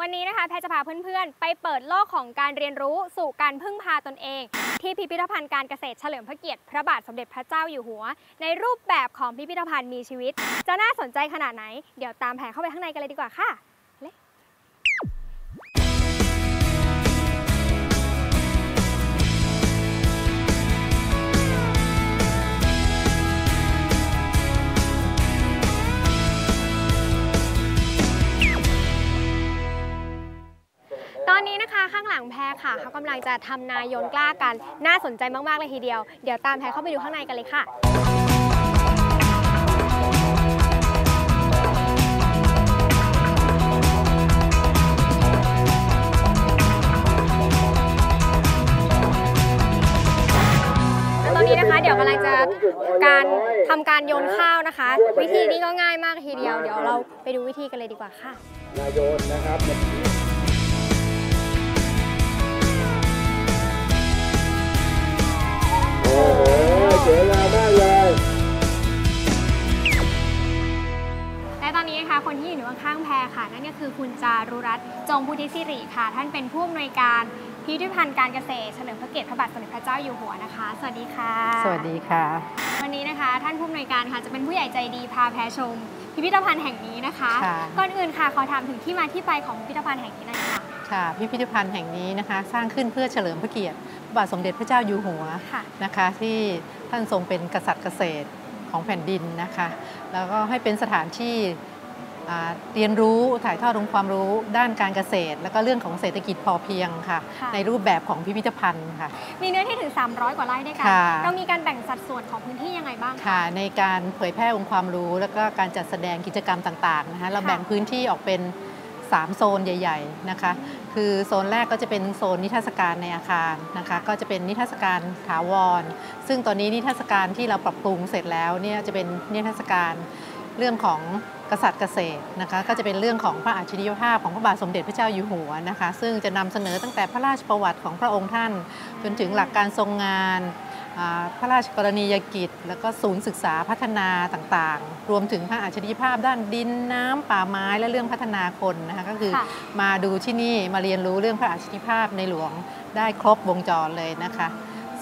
วันนี้นะคะแพรจะพาเพื่อนๆ ไปเปิดโลกของการเรียนรู้สู่การพึ่งพาตนเอง ที่พิพิธภัณฑ์การเกษตรเฉลิมพระเกียรติพระบาทสมเด็จพระเจ้าอยู่หัว ในรูปแบบของพิพิธภัณฑ์มีชีวิต จะน่าสนใจขนาดไหน เดี๋ยวตามแผนเข้าไปข้างในกันเลยดีกว่าค่ะ งหลังแพรค่ะเขากำลังจะทำนายโยนกล้ากัน น่าสนใจมาก ๆ เลยทีเดียว เดี๋ยวตามแพรเข้าไปดูข้างในกันเลยค่ะตอนนี้นะคะเดี๋ยวกำลังจะการทำการโยนข้าวนะคะ วิธีนี้ก็ง่ายมากทีเดียว เดี๋ยวเราไปดูวิธีกันเลยดีกว่าค่ะนายโยนนะครับ สวยงามมากเลยและตอนนี้นะคะคนที่อยู่ข้างๆแพรค่ะ นั่นก็คือคุณจารุรัตน์จงพุทธิสิริค่ะ ท่านเป็นผู้อำนวยการพิพิธภัณฑ์การเกษตรเฉลิมพระเกียรติพระบาทสมเด็จพระเจ้าอยู่หัวนะคะ สวัสดีค่ะ สวัสดีค่ะ วันนี้นะคะ ท่านผู้อำนวยการค่ะจะเป็นผู้ใหญ่ใจดีพาแพรชม พิพิธภัณฑ์แห่งนี้นะคะค่ะก่อนอื่นค่ะขอถามถึงที่มาที่ไปของพิพิธภัณฑ์แห่งนี้หน่อยค่ะ ค่ะพิพิธภัณฑ์แห่งนี้นะคะ สร้างขึ้นเพื่อเฉลิมพระเกียรติพระบาทสมเด็จพระเจ้าอยู่หัวค่ะ นะคะที่ ท่านทรงเป็นกษัตริย์เกษตรของแผ่นดินนะคะ แล้วก็ให้เป็นสถานที่อ่าเรียนรู้ถ่ายทอดองค์ความรู้ด้านการเกษตร แล้วก็เรื่องของเศรษฐกิจพอเพียงค่ะค่ะในรูปแบบของพิพิธภัณฑ์ค่ะ มีเนื้อที่ถึง 300 กว่าไร่ด้วยกันค่ะเรามีการแบ่งสัดส่วนของพื้นที่ยังไงบ้างคะค่ะ ในการเผยแพร่องค์ความรู้ แล้วก็การจัดแสดงกิจกรรมต่างๆนะคะเราค่ะแบ่งพื้นที่ออกเป็น 3 โซนใหญ่ ๆนะคะ คือโซนแรกก็จะเป็นโซนนิทรรศการในอาคารนะคะ ก็จะเป็นนิทรรศการถาวร ซึ่งตอนนี้นิทรรศการที่เราปรับปรุงเสร็จแล้วเนี่ยจะเป็นนิทรรศการเรื่องของกษัตริย์เกษตรนะคะก็จะเป็นเรื่องของพระอัจฉริยภาพของพระบาทสมเด็จพระเจ้าอยู่หัวนะคะ ซึ่งจะนำเสนอตั้งแต่พระราชประวัติของพระองค์ท่าน จนถึงหลักการทรงงาน พระราชกรณียกิจ แล้วก็ศูนย์ศึกษาพัฒนาต่างๆ รวมถึงพระอัจฉริยภาพด้านดินน้ำป่าไม้และเรื่องพัฒนาคนนะคะก็คือค่ะมาดูที่นี่มาเรียนรู้เรื่องพระอัจฉริยภาพในหลวงได้ครบวงจรเลยนะคะ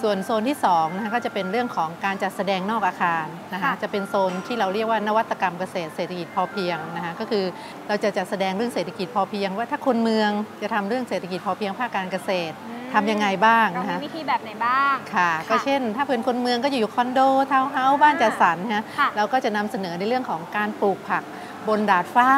ส่วนโซนที่2นะคะก็จะเป็นเรื่องของการจัดแสดงนอกอาคารนะคะค่ะจะเป็นโซนที่เราเรียกว่านวัตกรรมเกษตรเศรษฐกิจพอเพียงนะคะก็คือเราจะจัดแสดงเรื่องเศรษฐกิจพอเพียง ว่าถ้าคนเมืองจะทำเรื่องเศรษฐกิจพอเพียงภาคการเกษตร ทำยังไงบ้างเรานะคะมีวิธีแบบไหนบ้าง ค่ะ ก็ค่ะเช่น ถ้าเป็นคนเมืองก็จะอยู่คอนโดทาวน์เฮาส์บ้านจัดสรรฮะค่ะเราก็จะนำเสนอในเรื่องของการปลูกผักบนดาดฟ้า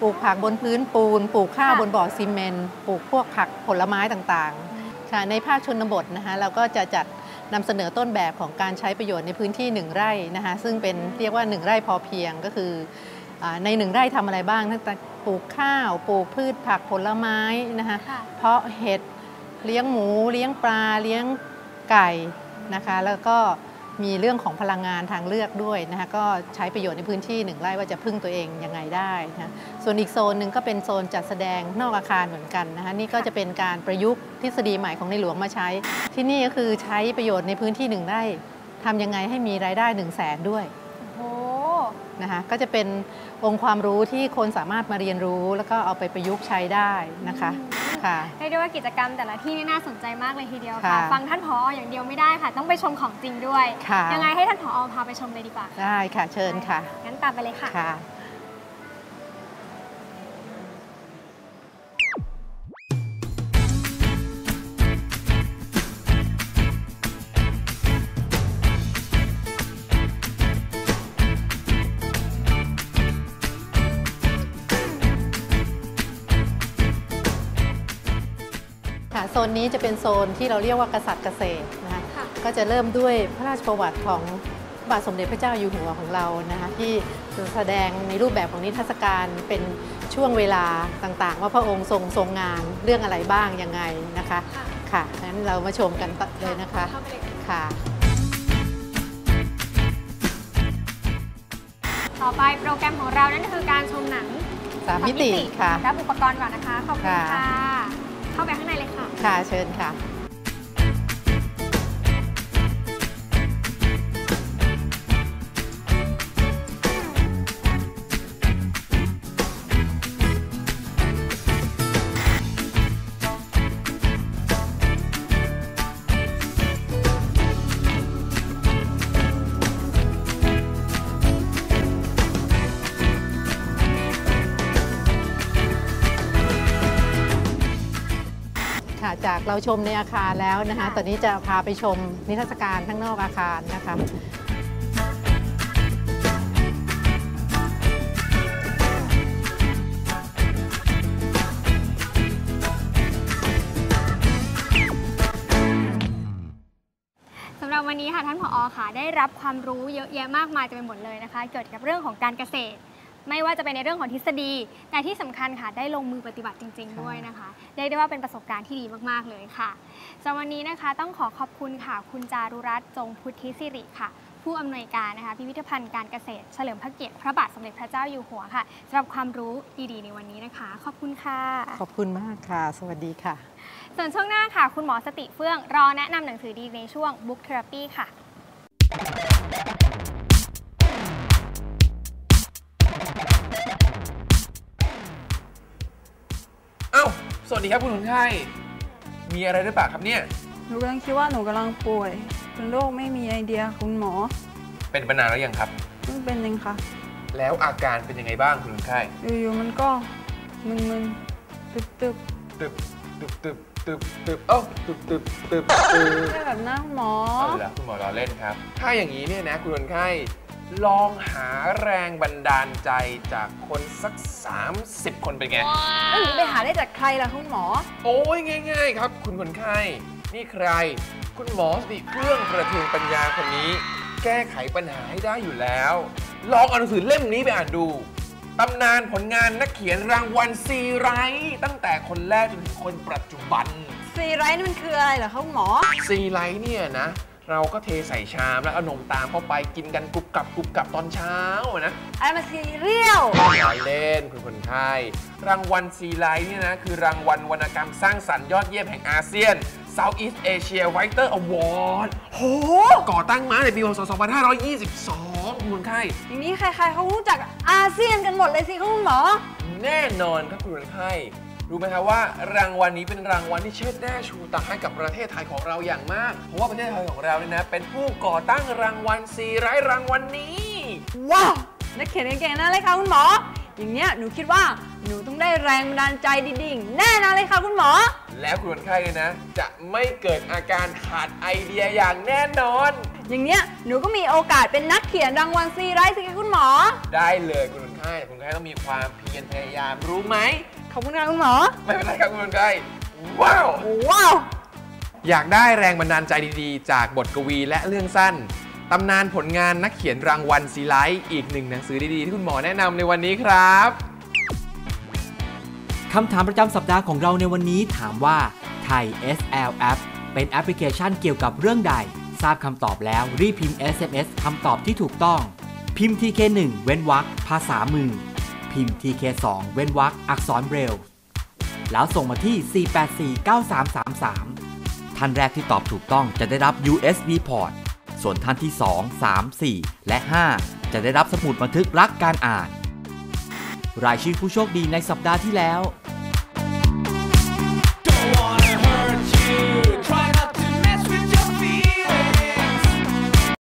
ปลูกผักบนพื้นปูน ปลูกข้าวค่ะ บนบ่อซีเมนต์ปลูกพวกผักผลไม้ต่างๆค่ะในภาคชนบทนะคะเราก็จะจัดนำเสนอต้นแบบของการใช้ประโยชน์ในพื้นที่หนึ่งไร่นะคะซึ่งเป็นเรียกว่าหนึ่งไร่พอเพียงก็คืออ่าในหนึ่งไร่ทำอะไรบ้างตั้งแต่ปลูกข้าว ปลูกพืชผักผลไม้นะคะ ค่ะ เพาะเห็ด เลี้ยงหมูเลี้ยงปลาเลี้ยงไก่นะคะ แล้วก็มีเรื่องของพลังงานทางเลือกด้วยนะคะก็ใช้ประโยชน์ในพื้นที่หนึ่งไร่ว่าจะพึ่งตัวเองยังไงได้นะส่วนอีกโซนหนึ่งก็เป็นโซนจัดแสดงนอกอาคารเหมือนกันนะคะนี่ก็จะเป็นการประยุกต์ทฤษฎีใหม่ของในหลวงมาใช้ ที่นี่ก็คือใช้ประโยชน์ในพื้นที่หนึ่งไร่ทำยังไงให้มีรายได้1นึ่งแสนด้วยนะคะก็จะเป็นองค์ความรู้ที่คนสามารถมาเรียนรู้ แล้วก็เอาไปประยุกต์ใช้ได้นะคะ ค่ะเรียกได้ว่ากิจกรรมแต่ละที่นี่น่าสนใจมากเลยทีเดียวค่ะค่ะฟังท่านผออย่างเดียวไม่ได้ค่ะ ต้องไปชมของจริงด้วยค่ะยังไงให้ท่านผอพาไปชมเลยดีกว่า ได้ค่ะ เชิญค่ะ งั้นตามไปเลยค่ะ นนี้จะเป็นโซนที่เราเรียกว่ากษัตริย์เกษตรนะคะค่ะก็จะเริ่มด้วยพระราชประวัติของพระบาทสมเด็จพระเจ้าอยู่หัวของเรานะคะที่แสดงในรูปแบบของนิทรรศการเป็นช่วงเวลาต่างๆ ว่าพระองค์ทรงทรงงานเรื่องอะไรบ้างยังไงนะคะ ค่ะค่ะงั้นเรามาชมกันเลยนะคะเข้าไปเลยค่ะค่ะต่อไปโปรแกรมของเรานั่นก็คือการชมหนังสามมิติค่ะรับอุปกรณ์ก่อนนะคะขอบคุณค่ะค่ะ เข้าไปข้างในเลยค่ะ ค่ะ เชิญค่ะ จากเราชมในอาคารแล้วนะคะค่ะตอนนี้จะพาไปชมนิทรรศการข้างนอกอาคารนะคะสำหรับวันนี้ค่ะท่านผอค่ะได้รับความรู้เยอะแยะมากมายจะไปหมดเลยนะคะ เกี่ยวกับเรื่องของการเกษตร ไม่ว่าจะเป็นในเรื่องของทฤษฎีแต่ที่สำคัญค่ะได้ลงมือปฏิบัติจริง ๆ ด้วยนะคะเรียกได้ว่าเป็นประสบการณ์ที่ดีมากๆเลยค่ะสำหรับวันนี้นะคะต้องขอขอบคุณค่ะ คุณจารุรัตน์จงพุทธิสิริค่ะ ผู้อำนวยการนะคะพิพิธภัณฑ์การเกษตร เฉลิมพระเกียรติพระบาทสมเด็จพระเจ้าอยู่หัวค่ะสำหรับความรู้ดีๆ ในวันนี้นะคะ ขอบคุณค่ะ ขอบคุณมากค่ะ สวัสดีค่ะ ส่วนช่วงหน้าค่ะ คุณหมอสติเฟื่องรอแนะนำหนังสือดีในช่วง Book Therapy ค่ะ สวัสดีครับคุณคนไข้มีอะไรหรือเปล่าครับเนี่ย หนูกำลังคิดว่าหนูกำลังป่วยเป็นโรคไม่มีไอเดียคุณหมอ เป็นมานานแล้วยังครับเพิ่งเป็นเองค่ะ แล้วอาการเป็นยังไงบ้างคุณคนไข้อยู่ๆมันก็มึนๆตึบตึบตึบตึบตึบตึบเอ้าตึบตึบตึบตึบๆแค่แบบหน้าคุณหมอ เอาละคุณหมอรอเล่นครับ ถ้าอย่างนี้เนี่ยนะคุณคนไข้ ลองหาแรงบันดาลใจจากคนสัก 30 คนเป็นไง แล้วหนูไปหาได้จากใครล่ะคุณหมอ โอ้ยง่าย ๆ ครับ คุณคนไข้ นี่ใคร คุณหมอสติเครื่องประเทืองปัญญาคนนี้ แก้ไขปัญหาให้ได้อยู่แล้ว ลองเอาหนังสือเล่มนี้ไปอ่านดูตำนานผลงานนักเขียนรางวัลซีไรต์ตั้งแต่คนแรกจนถึงคนปัจจุบัน ซีไรต์นี่มันคืออะไรเหรอคะคุณหมอ ซีไรต์เนี่ยนะ เราก็เทใส่ชามแล้วเอานมตามเข้าไปกินกันกรุบกรับกรุบกรับตอนเช้าอะนะอะไรมันซีเรียลอย่าเล่นคุณคนไข้รางวัลซีไลท์เนี่ยนะ คือรางวัลวรรณกรรมสร้างสรรค์ยอดเยี่ยมแห่งอาเซียน Southeast Asia Writer Award โห ก่อตั้งมาในปีพศ2522 คุณคนไข้อย่างนี้ใครๆเขารู้จักอาเซียนกันหมดเลยสิคะคุณหมอ แน่นอนครับคุณคนไข้ รู้ไหมครับว่ารางวัลนี้เป็นรางวัลที่เชิดหน้าชูตาให้กับประเทศไทยของเราอย่างมาก เพราะว่าประเทศไทยของเราเนี่ยนะ เป็นผู้ก่อตั้งรางวัลซีไรต์รางวัลนี้ ว้าวนักเขียนเก่งๆนั่นเลยค่ะคุณหมอ อย่างเนี้ยหนูคิดว่าหนูต้องได้แรงบันดาลใจดีๆแน่นอนเลยค่ะคุณหมอ แล้วคุณคนไข้เนี่ยนะ จะไม่เกิดอาการขาดไอเดียอย่างแน่นอน อย่างเนี้ยหนูก็มีโอกาสเป็นนักเขียนรางวัลซีไรต์สิคะคุณหมอ ได้เลยคุณคนไข้คุณคนไข้ต้องมีความเพียรพยายามรู้ไหม ขอบคุณค่ะคุณหมอ ไม่เป็นไรครับคุณคนไข้ว้าวว้าวอยากได้แรงบันดาลใจดีๆ จากบทกวีและเรื่องสั้นตำนานผลงานนักเขียนรางวัลซีไลท์อีกหนึ่งหนังสือดีๆ ที่คุณหมอแนะนำในวันนี้ครับคำถามประจำสัปดาห์ของเราในวันนี้ถามว่าไทย SL App เป็นแอปพลิเคชันเกี่ยวกับเรื่องใด ทราบคำตอบแล้วรีบพิมพ์ SMS คำตอบที่ถูกต้อง พิมพ์ TK1 เว้นวรรคภาษามือ พิมพ์ TK2 เว้นวรรคอักษรเบรล์แล้วส่งมาที่ 4849333 ท่านแรกที่ตอบถูกต้องจะได้รับ USB port ส่วนท่านที่ 2 3 4 และ 5 จะได้รับสมุดบันทึกรักการอ่าน รายชื่อผู้โชคดีในสัปดาห์ที่แล้ว